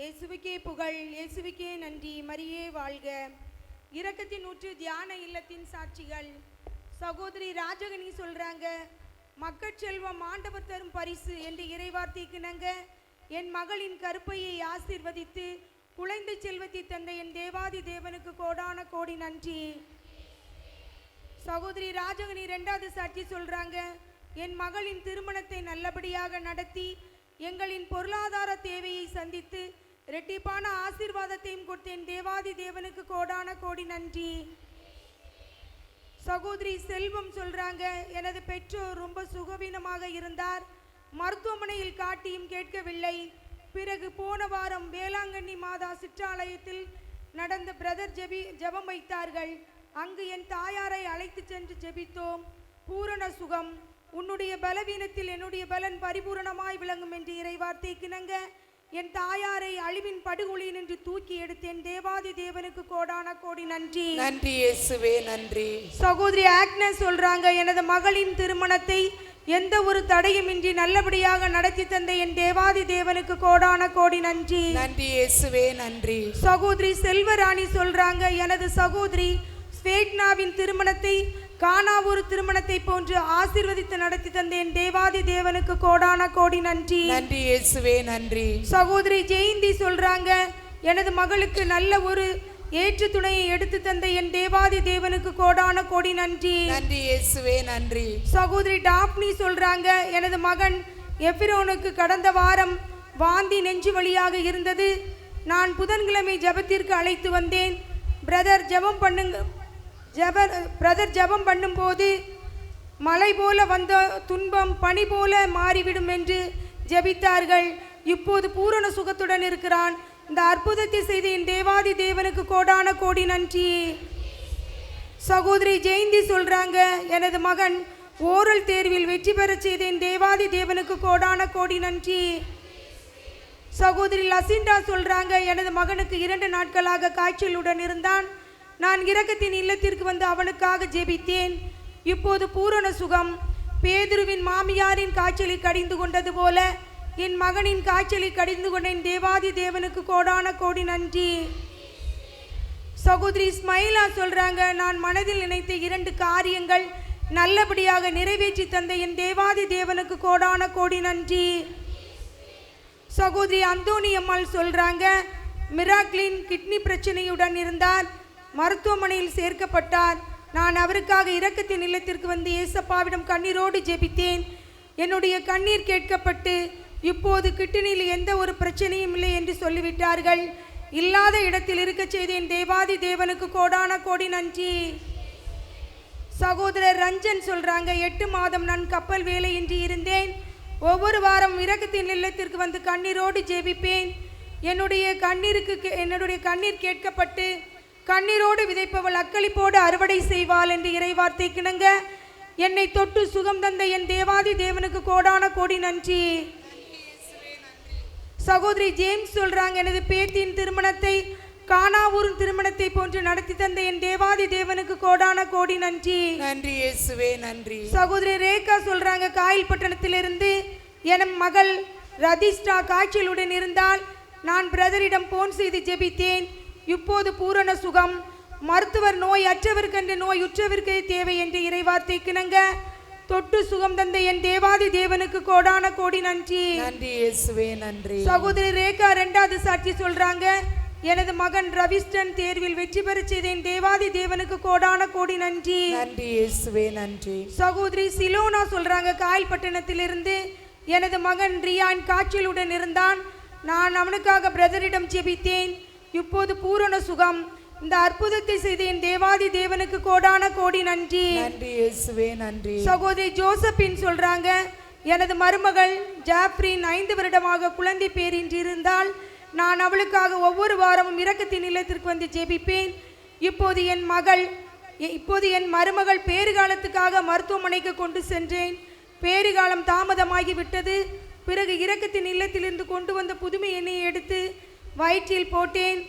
இயேசுவுக்கே புகழ் இயேசுவுக்கே நன்றி. மரியே வாழ்க. இரக்கத்தின் நூற்று தியான இல்லத்தின் சாட்சிகள். சகோதரி ராஜகனி சொல்கிறாங்க மக்கட்செல்வம் ஆண்டவர் தரும் பரிசு என்று இறைவார்த்தைக்குனங்க என் மகளின் கருப்பையை ஆசீர்வதித்து குழந்தை செல்வத்தை தந்த என் தேவாதி தேவனுக்கு கோடான கோடி நன்றி. சகோதரி ராஜகனி ரெண்டாவது சாட்சி சொல்கிறாங்க என் மகளின் திருமணத்தை நல்லபடியாக நடத்தி எங்களின் பொருளாதார தேவையை சந்தித்து இரட்டிப்பான ஆசீர்வாதத்தையும் கொடுத்தேன். தேவாதி தேவனுக்கு கோடான கோடி நன்றி. சகோதரி செல்வம் சொல்றாங்க எனது பெற்றோர் ரொம்ப சுகவீனமாக இருந்தார். மருத்துவமனையில் காட்டியும் கேட்கவில்லை. பிறகு போன வாரம் வேளாங்கண்ணி மாதா சிற்றாலயத்தில் நடந்த பிரதர் ஜெபி ஜெபம் வைத்தார்கள். அங்கு என் தாயாரை அழைத்து சென்று ஜெபித்தோம். பூரண சுகம். உன்னுடைய பலவீனத்தில் என்னுடைய பலன் பரிபூரணமாய் விளங்கும் என்று இறைவார்த்தை கிணங்க என் தாயாரை அழிவின் படுகொலியில் நின்று தூக்கி எடுத்தேன். தேவாதி தேவனுக்கு கோடான கோடி நன்றி. நன்றி இயேசுவே நன்றி. சகோதரி ஆக்னஸ் சொல்றாங்க எனது மகளின் திருமணத்தை எந்த ஒரு தடையுமின்றி நல்லபடியாக நடத்தி தந்த என் தேவாதி தேவனுக்கு கோடான கோடி நன்றி. நன்றி இயேசுவே நன்றி. சகோதரி செல்வராணி சொல்றாங்க எனது சகோதரி ஸ்வேட்னாவின் திருமணத்தை காணாவூர் திருமணத்தை போன்று ஆசீர்வதித்து நடத்தி தந்த என் தேவாதி தேவனுக்கு கோடான கோடி நன்றி. நன்றி இயேசுவே நன்றி. சகோதரி ஜெயந்தி சொல்றாங்க எனது மகளுக்கு நல்ல ஒரு ஏற்று துணையை எடுத்து தந்த என் தேவாதி தேவனுக்கு கோடான கோடி நன்றி. நன்றி இயேசுவே நன்றி. சகோதரி டாப்னி சொல்றாங்க எனது மகன் எஃபிரோனுக்கு கடந்த வாரம் வாந்தி நெஞ்சு வழியாக இருந்தது. நான் புதன்கிழமை ஜெபத்திற்கு அழைத்து வந்தேன். பிரதர் ஜெபம் பண்ணுங்க ஜப பிரதர் ஜெபம் பண்ணும்போது மலை போல வந்த துன்பம் பனி போல மாறிவிடும் என்று ஜெபித்தார்கள். இப்போது பூரண சுகத்துடன் இருக்கிறான். இந்த அற்புதத்தை செய்த என் தேவாதி தேவனுக்கு கோடான கோடி நன்றி. சகோதரி ஜெயந்தி சொல்கிறாங்க எனது மகன் ஓரல் தேர்வில் வெற்றி பெறச் செய்த என் தேவாதி தேவனுக்கு கோடான கோடி நன்றி. சகோதரி லசிண்டா சொல்கிறாங்க எனது மகனுக்கு இரண்டு நாட்களாக காய்ச்சலுடன் இருந்தான். நான் இரக்கத்தின் இல்லத்திற்கு வந்து அவனுக்காக ஜெபித்தேன். இப்போது பூரண சுகம். பேதுருவின் மாமியாரின் காய்ச்சலை கடிந்து கொண்டது போல என் மகனின் காய்ச்சலை கடிந்து கொண்ட என் தேவாதி தேவனுக்கு கோடான கோடி நன்றி. சகோதரி ஸ்மைலா சொல்கிறாங்க நான் மனதில் நினைத்த இரண்டு காரியங்கள் நல்லபடியாக நிறைவேற்றி தந்த என் தேவாதி தேவனுக்கு கோடான கோடி நன்றி. சகோதரி அந்தோணி அம்மாள் சொல்கிறாங்க மிராக்லின் கிட்னி பிரச்சனையுடன் இருந்தார். மருத்துவமனையில் சேர்க்கப்பட்டார். நான் அவருக்காக இரக்கத்தின் இல்லத்திற்கு வந்து ஏசப்பாவிடம் கண்ணீரோடு ஜெபித்தேன். என்னுடைய கண்ணீர் கேட்கப்பட்டு இப்போது கிட்னியில் எந்த ஒரு பிரச்சனையும் இல்லை என்று சொல்லிவிட்டார்கள். இல்லாத இடத்தில் இருக்க செய்தேன். தேவாதி தேவனுக்கு கோடான கோடி நன்றி. சகோதரர் ரஞ்சன் சொல்கிறாங்க எட்டு மாதம் நான் கப்பல் வேலையின்றி இருந்தேன். ஒவ்வொரு வாரம் இரக்கத்தின் இல்லத்திற்கு வந்து கண்ணீரோடு ஜெபிப்பேன். என்னுடைய கண்ணீருக்கு கே- என்னுடைய கண்ணீர் கேட்கப்பட்டு கண்ணீரோடு விதைப்பவள் அக்களிப்போடு அறுவடை செய்வாள் என்று இறைவார்த்தை கிணங்க என்னை தொட்டு சுகம் தந்த என் தேவாதி தேவனுக்கு கோடான கோடி நன்றி. சகோதரி ஜேம்ஸ் சொல்றாங்க எனது பேத்தியின் திருமணத்தை காணாவூர் திருமணத்தை போன்று நடத்தி தந்த என் தேவாதி தேவனுக்கு கோடான கோடி நன்றி. நன்றி இயேசுவே நன்றி. சகோதரி ரேகா சொல்றாங்க காயில் பட்டணத்திலிருந்து என் மகள் ரதிஷ்டா காய்ச்சலுடன் இருந்தால் நான் பிரதரிடம் போன் செய்து ஜெபித்தேன். இப்போது பூரண சுகம். மருத்துவர் நோய் அற்றவர்க்கென்று நோய் உற்றவர்க்கே தேவை என்று இறைவார்த்தை கிணங்க தொட்டு சுகம் தந்த என் தேவாதி தேவனுக்கு கோடான கோடி நன்றி. நன்றி இயேசுவே நன்றி. சகோதரி ரேகா ரெண்டாவது சாட்சி சொல்றாங்க எனது மகன் ரவிஸ்டன் தேர்வில் வெற்றி பெறச் செய்த என் தேவாதி தேவனுக்கு கோடான கோடி நன்றி. நன்றி இயேசுவே நன்றி. சகோதரி சிலோனா சொல்றாங்க காயல்பட்டினத்திலிருந்து எனது மகன் ரியான் காய்ச்சலுடன் இருந்தான். நான் அவனுக்காக பிரதரிடம் ஜெபித்தேன். இப்போது பூரண சுகம். இந்த அற்புதத்தை செய்த என் தேவாதி தேவனுக்கு கோடான கோடி நன்றி. நன்றி இயேசுவே நன்றி. சகோதரி ஜோசப்பின் சொல்றாங்க எனது மருமகள் ஜாப்ரின் ஐந்து வருடமாக குழந்தை பேரின்றி இருந்தால் நான் அவளுக்காக ஒவ்வொரு வாரமும் இரக்கத்தின் இல்லத்திற்கு வந்து ஜெபிப்பேன். இப்போது என் மகள் இப்போது என் மருமகள் பேறுகாலத்துக்காக மருத்துவமனைக்கு கொண்டு சென்றேன். பேறுகாலம் தாமதமாகி விட்டது பிறகு இரக்கத்தின் இல்லத்திலிருந்து கொண்டு வந்த புதுமை எண்ணெயை எடுத்து வயிற்றில் போட்டேன்.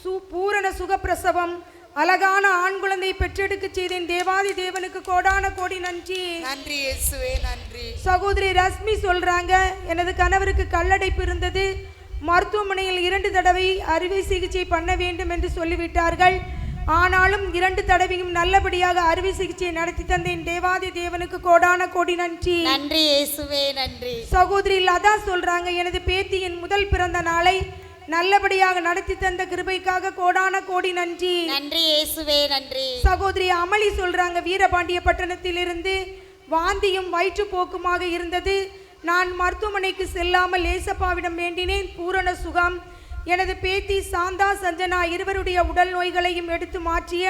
சு பூரண சுகப்பிரசவம். அழகான ஆண் குழந்தை பெற்றெடுக்க செய்தேன். தேவாதி தேவனுக்கு கோடான கோடி நன்றி. நன்றி இயேசுவே நன்றி. சகோதரி ரஸ்மி சொல்றாங்க எனது கணவருக்கு கல்லடைப்பு இருந்தது. மருத்துவமனையில் இரண்டு தடவை அறுவை சிகிச்சை பண்ண வேண்டும் என்று சொல்லிவிட்டார்கள். ஆனாலும் இரண்டு தடவையும் நல்லபடியாக அறுவை சிகிச்சை நடத்தி தந்த என் தேவாதி தேவனுக்கு கோடான கோடி நன்றி. நன்றி இயேசுவே நன்றி. சகோதரி லதா சொல்றாங்க எனது பேத்தியின் முதல் பிறந்த நாளை நல்லபடியாக நடத்தி தந்த கிருபைக்காக கோடான கோடி நன்றி. நன்றி இயேசுவே நன்றி. சகோதரி அமளி சொல்றாங்க வீரபாண்டிய பட்டணத்திலிருந்து வாந்தியும் வயிற்றுப்போக்குமாக இருந்தது. நான் மருத்துவமனைக்கு செல்லாமல் ஏசப்பாவிடம் வேண்டினேன். பூரண சுகம். எனது பேத்தி சாந்தா சஞ்சனா இருவருடைய உடல் நோய்களையும் எடுத்து மாற்றிய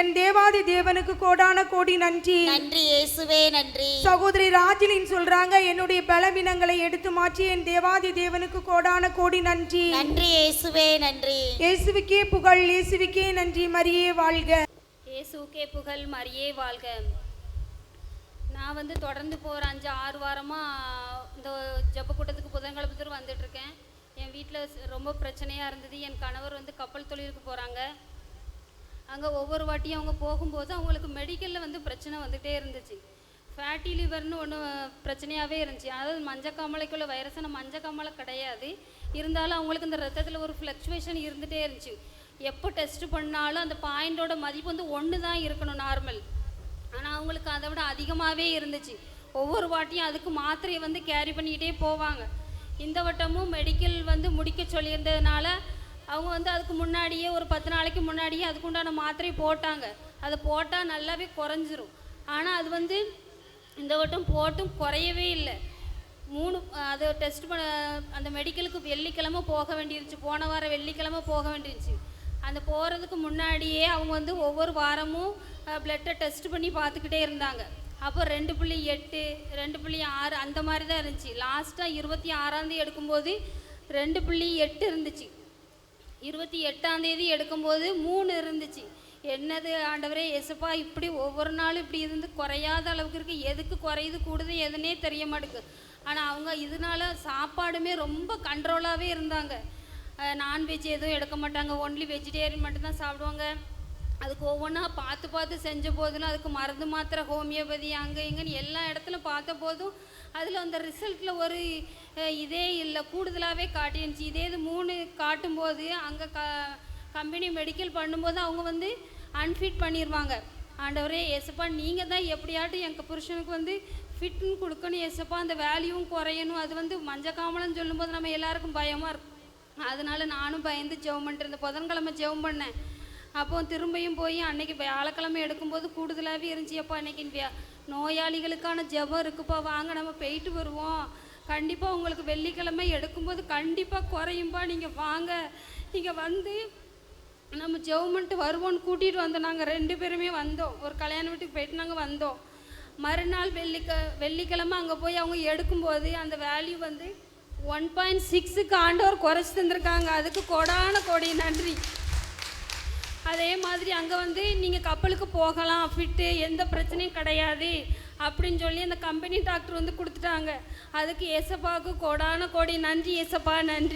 என் தேவாதி தேவனுக்கு கோடான கோடி நன்றி. நன்றி இயேசுவே நன்றி. சகோதரி ராஜிலின் சொல்றாங்க என்னுடைய பலவீனங்களை எடுத்து மாற்றி என் தேவாதி தேவனுக்கு கோடான கோடி நன்றி. நன்றி இயேசுவே நன்றி. இயேசுவுக்கே புகழ் இயேசுவுக்கே நன்றி மரியே வாழ்க. இயேசுக்கே புகழ் மரியே வாழ்க. நான் வந்து தொடர்ந்து போகிற அஞ்சு ஆறு வாரமாக இந்த ஜெப கூட்டத்துக்கு புதன்கிழமை தூரம் வந்துட்டு இருக்கேன். என் வீட்டில் ரொம்ப பிரச்சனையாக இருந்தது. என் கணவர் வந்து கப்பல் தொழிலுக்கு போகிறாங்க அங்கே ஒவ்வொரு வாட்டியும் அவங்க போகும்போது அவங்களுக்கு மெடிக்கலில் வந்து பிரச்சனை வந்துகிட்டே இருந்துச்சு. ஃபேட்டி லிவர்னு ஒன்று பிரச்சனையாகவே இருந்துச்சு. அதாவது மஞ்சக்காமலைக்குள்ள வைரஸான மஞ்சக்காமலை கிடையாது. இருந்தாலும் அவங்களுக்கு இந்த ரத்தத்தில் ஒரு ஃப்ளக்சுவேஷன் இருந்துகிட்டே இருந்துச்சு. எப்போ டெஸ்ட் பண்ணாலும் அந்த பாயிண்டோட மதிப்பு வந்து ஒன்று தான் இருக்கணும் நார்மல் ஆனால் அவங்களுக்கு அதை விட அதிகமாகவே இருந்துச்சு. ஒவ்வொரு வாட்டியும் அதுக்கு மாத்திரையை வந்து கேரி பண்ணிக்கிட்டே போவாங்க. இந்த வட்டமும் மெடிக்கல் வந்து முடிக்க சொல்லியிருந்ததுனால அவங்க வந்து அதுக்கு முன்னாடியே ஒரு பத்து நாளைக்கு முன்னாடியே அதுக்குண்டான மாத்திரை போட்டாங்க. அதை போட்டால் நல்லாவே குறைஞ்சிரும். ஆனால் அது வந்து இந்த வட்டம் போட்டும் குறையவே இல்லை. மூணு அது டெஸ்ட் பண்ண அந்த மெடிக்கலுக்கு வெள்ளிக்கிழமை போக வேண்டியிருந்துச்சு. போன வாரம் வெள்ளிக்கிழமை போக வேண்டியிருந்துச்சு. அந்த போகிறதுக்கு முன்னாடியே அவங்க வந்து ஒவ்வொரு வாரமும் பிளட்டை டெஸ்ட் பண்ணி பார்த்துக்கிட்டே இருந்தாங்க. அப்போ ரெண்டு புள்ளி எட்டு ரெண்டு புள்ளி ஆறு அந்த மாதிரி தான் இருந்துச்சு. லாஸ்ட்டாக இருபத்தி ஆறாந்தேதி எடுக்கும்போது ரெண்டு புள்ளி எட்டு இருந்துச்சு. இருபத்தி எட்டாம் தேதி எடுக்கும்போது மூணு இருந்துச்சு. என்னது ஆண்டவரே எசப்பா இப்படி ஒவ்வொரு நாளும் இப்படி இருந்து குறையாத அளவுக்கு இருக்கு. எதுக்கு குறையுது கூடுது எதுனே தெரிய மாட்டேங்குது ஆனால் அவங்க இதனால சாப்பாடுமே ரொம்ப கண்ட்ரோலாகவே இருந்தாங்க. நான்வெஜ் எதுவும் எடுக்க மாட்டாங்க. ஒன்லி வெஜிடேரியன் மட்டும்தான் சாப்பிடுவாங்க. அதுக்கு ஒவ்வொன்றா பார்த்து பார்த்து செஞ்ச போதிலும் அதுக்கு மருந்து மாத்திரை ஹோமியோபதி அங்கே இங்கேன்னு எல்லா இடத்துலையும் பார்த்த போதும் அதில் அந்த ரிசல்ட்டில் ஒரு இதே இல்லை. கூடுதலாகவே காட்டிருந்துச்சு இதே இது மூணு காட்டும்போது அங்கே க கம்பெனி மெடிக்கல் பண்ணும்போது அவங்க வந்து அன்ஃபிட் பண்ணிடுவாங்க ஆண்டவரே ஏசப்பா நீங்கள் தான் எப்படியாட்டும் எங்கள் புருஷனுக்கு வந்து ஃபிட்னு கொடுக்கணும் ஏசப்பா. அந்த வேல்யூவும் குறையணும். அது வந்து மஞ்சக்காமலன்னு சொல்லும்போது நம்ம எல்லாருக்கும் பயமாக இருக்கும். அதனால நானும் பயந்து ஜெபம் பண்ணிட்டு இருந்தேன் புதன்கிழமை ஜெபம் பண்ணேன். அப்போ திரும்பியும் போய் அன்னைக்கு வியாழக்கிழமை எடுக்கும்போது கூடுதலாகவே இருந்துச்சு. அப்போ அன்னைக்கு நோயாளிகளுக்கான ஜெபம் இருக்குப்பா வாங்க நம்ம போயிட்டு வருவோம். கண்டிப்பாக உங்களுக்கு வெள்ளிக்கிழமை எடுக்கும்போது கண்டிப்பாக குறையும்பா நீங்கள் வாங்க. நீங்கள் வந்து நம்ம ஜெவமெண்ட்டு வருவோன்னு கூட்டிகிட்டு வந்தோம் நாங்கள் ரெண்டு பேருமே வந்தோம். ஒரு கல்யாண வீட்டுக்கு போயிட்டு நாங்கள் வந்தோம். மறுநாள் வெள்ளிக்க வெள்ளிக்கிழமை அங்கே போய் அவங்க எடுக்கும்போது அந்த வேல்யூ வந்து ஒன் பாயிண்ட் சிக்ஸுக்கு ஆண்டவர் குறைச்சி தந்திருக்காங்க. அதுக்கு கொடான கொடி நன்றி. அதே மாதிரி அங்கே வந்து நீங்கள் கப்பலுக்கு போகலாம் ஃபிட்டு எந்த பிரச்சனையும் கிடையாது அப்படின்னு சொல்லி அந்த கம்பெனி டாக்டர் வந்து கொடுத்துட்டாங்க. அதுக்கு ஏசப்பாவுக்கு கோடான கோடி நன்றி ஏசப்பா நன்றி.